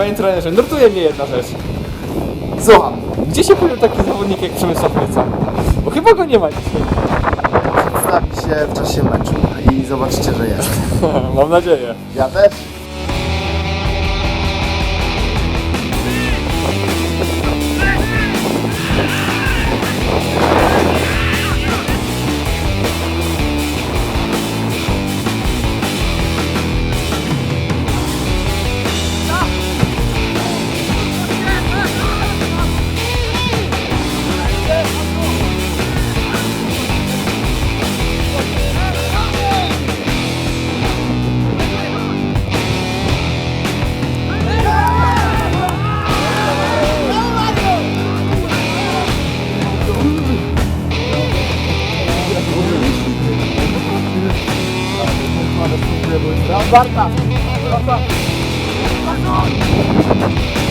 Panie trenerze, nurtuje mnie jedna rzecz. Słucham, gdzie się pojawił taki zawodnik jak Przemysław? Bo chyba go nie ma dzisiaj. Przedstawi się w czasie meczu i zobaczycie, że jest. Mam nadzieję. Ja też. Aguarda. Tá. Aguarda. Aguarda. Tá.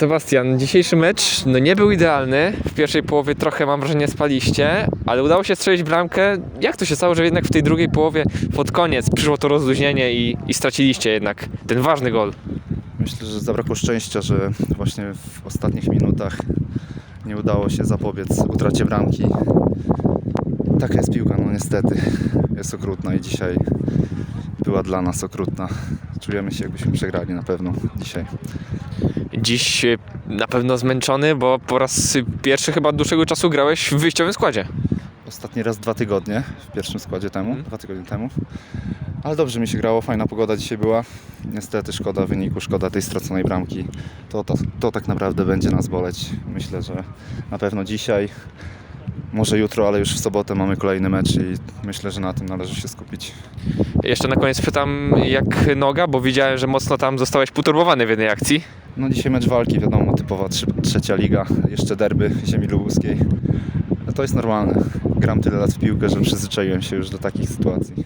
Sebastian, dzisiejszy mecz no nie był idealny. W pierwszej połowie trochę mam wrażenie spaliście, ale udało się strzelić bramkę. Jak to się stało, że jednak w tej drugiej połowie pod koniec przyszło to rozluźnienie i, i straciliście jednak ten ważny gol? Myślę, że zabrakło szczęścia, że właśnie w ostatnich minutach nie udało się zapobiec utracie bramki. Taka jest piłka, no niestety. Jest okrutna i dzisiaj była dla nas okrutna. Czujemy się jakbyśmy przegrali na pewno dzisiaj. Dziś e, na pewno zmęczony, bo po raz pierwszy chyba od dłuższego czasu grałeś w wyjściowym składzie. Ostatni raz dwa tygodnie w pierwszym składzie temu, Mhm. dwa tygodnie temu. Ale dobrze mi się grało, fajna pogoda dzisiaj była. Niestety szkoda wyniku, szkoda tej straconej bramki. To, to, to tak naprawdę będzie nas boleć. Myślę, że na pewno dzisiaj, może jutro, ale już w sobotę mamy kolejny mecz i myślę, że na tym należy się skupić. Jeszcze na koniec pytam, jak noga, bo widziałem, że mocno tam zostałeś poturbowany w jednej akcji. No dzisiaj mecz walki, wiadomo, typowa trzy, trzecia liga, jeszcze derby ziemi lubuskiej. No to jest normalne. Gram tyle lat w piłkę, że przyzwyczaiłem się już do takich sytuacji.